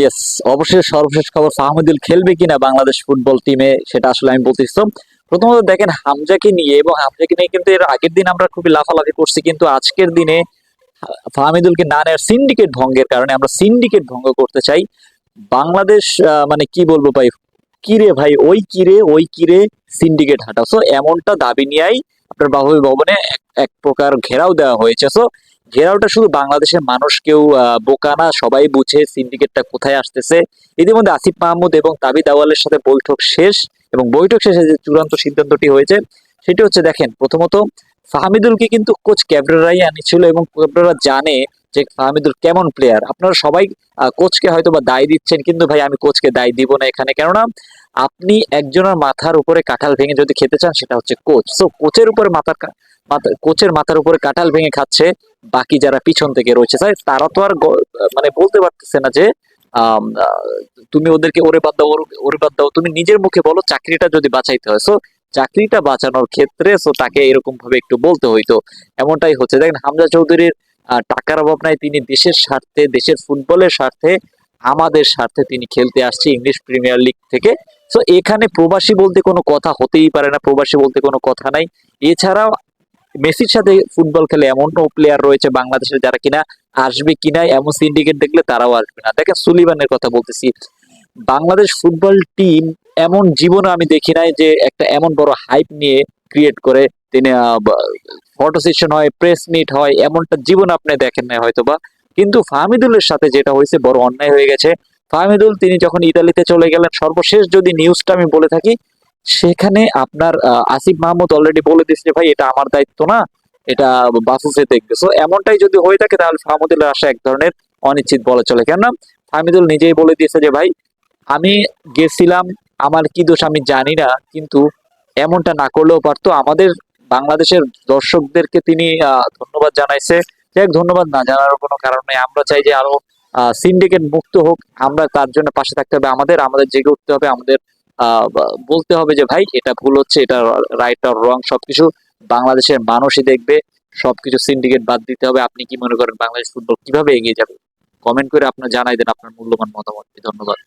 Yes সর্বশেষ খবর খেলবে কিনা বাংলাদেশ ফুটবল টিমে, সেটা আসলে আমি প্রথমত দেখেন, হামজাকে নিয়ে এবং হামজাকে নিয়ে কিন্তু এর আগের দিন আমরা খুবই লাফালাফি করছি, কিন্তু আজকের দিনে ফাহমিদুলকে না নেওয়ার সিন্ডিকেট ভঙ্গের কারণে আমরা সিন্ডিকেট ভঙ্গ করতে চাই। বাংলাদেশ মানে কি বলব ভাই? কিরে ভাই? ওই কিরে ওই কিরে সিন্ডিকেট হাঁটা সো এমনটা দাবি নিয়েই আপনার বাবুই ভবনে এক- প্রকার ঘেরাও দেওয়া হয়েছে। সো ঘেরাওটা শুধু বাংলাদেশের মানুষ কেউ বোকা না, সবাই বুঝে সিন্ডিকেটটা কোথায় আসতেছে। ইতিমধ্যে আসিফ মাহমুদ এবং তাবিদ আওয়ালের সাথে বৈঠক শেষ এবং বৈঠক শেষে যে চূড়ান্ত সিদ্ধান্তটি হয়েছে, সেটি হচ্ছে দেখেন, প্রথমত, ফাহমিদুলকে কিন্তু কোচ ক্যাবরেরাই আনিছিল এবং ক্যাবরেরা জানে যে ফাহমিদুল কেমন প্লেয়ার আপনারা সবাই কোচকে হয়তো বা দায় দিচ্ছেন, কিন্তু ভাই, আমি কোচকে দায় দিব না এখানে। কেননা আপনি একজনের মাথার উপরে কাঁঠাল ভেঙে যদি খেতে চান, সেটা হচ্ছে কোচ। সো কোচের উপরে মাথার মাথা- কোচের মাথার উপরে কাঁঠাল ভেঙে খাচ্ছে বাকি যারা পিছন থেকে রয়েছে। স্যার তারা তো আর মানে বলতে পারতেছে না যে তুমি ওদেরকে ওরে বাদ দাও, ওর- বাদ দাও, তুমি নিজের মুখে বলো চাকরিটা যদি বাঁচাইতে হয়। সো চাকরিটা বাঁচানোর ক্ষেত্রে সো তাকে এরকম ভাবে একটু বলতে হইতো এমনটাই হচ্ছে। দেখেন, হামজা চৌধুরীর টাকার অভাব নাই। তিনি দেশের স্বার্থে, দেশের ফুটবলের স্বার্থে আমাদের স্বার্থে তিনি খেলতে আসছে ইংলিশ প্রিমিয়ার লিগ থেকে। সো এখানে প্রবাসী বলতে কোনো কথা হতেই পারে না, প্রবাসী বলতে কোনো কথা নাই। এছাড়াও, মেসির সাথে ফুটবল খেলে এমন প্লেয়ার রয়েছে বাংলাদেশের যারা কিনা আসবে কিনা, এমন সিন্ডিকেট দেখলে তারাও আসবে না। দেখেন সুলিবানের কথা বলতেছি। বাংলাদেশ ফুটবল টিম এমন জীবনে আমি দেখি নাই যে একটা এমন বড় হাইপ নিয়ে ক্রিয়েট করে তিনি ফটো সেশন হয় প্রেস মিট হয়, এমনটা জীবন আপনি দেখেন নাই হয়তো বা কিন্তু ফাহমিদুলের সাথে যেটা হয়েছে বড় অন্যায় হয়ে গেছে। ফাহমিদুল, তিনি যখন ইতালিতে চলে গেলেন, সর্বশেষ যদি নিউজটা আমি বলে থাকি, সেখানে আপনার আসিফ মাহমুদ অলরেডি বলে দিচ্ছে ভাই, এটা আমার দায়িত্ব না, এটা বাফুফে দেখবে। সো এমনটাই যদি হয়ে থাকে, তাহলে ফাহমিদুলের আসা এক ধরনের অনিশ্চিত বলা চলে। কেননা, ফাহমিদুল নিজেই বলে দিয়েছে যে, ভাই, আমি গেছিলাম, আমার কি দোষ আমি জানি না, কিন্তু এমনটা না করলেও পারতো। আমাদের বাংলাদেশের দর্শকদেরকে তিনি ধন্যবাদ জানাইছে। যাই ধন্যবাদ না জানার কোনো কারণ নেই। আমরা চাই যে আরও সিন্ডিকেট মুক্ত হোক। আমরা তার জন্য পাশে থাকতে হবে আমাদের আমাদের জেগে উঠতে হবে, আমাদের বলতে হবে যে, ভাই, এটা ভুল হচ্ছে, এটা রাইট আর রং সবকিছু বাংলাদেশের মানুষই দেখবে। সবকিছু সিন্ডিকেট বাদ দিতে হবে। আপনি কি মনে করেন বাংলাদেশ ফুটবল কীভাবে এগিয়ে যাবে? কমেন্ট করে আপনার জানাই দেন আপনার মূল্যবান মতামত ধন্যবাদ।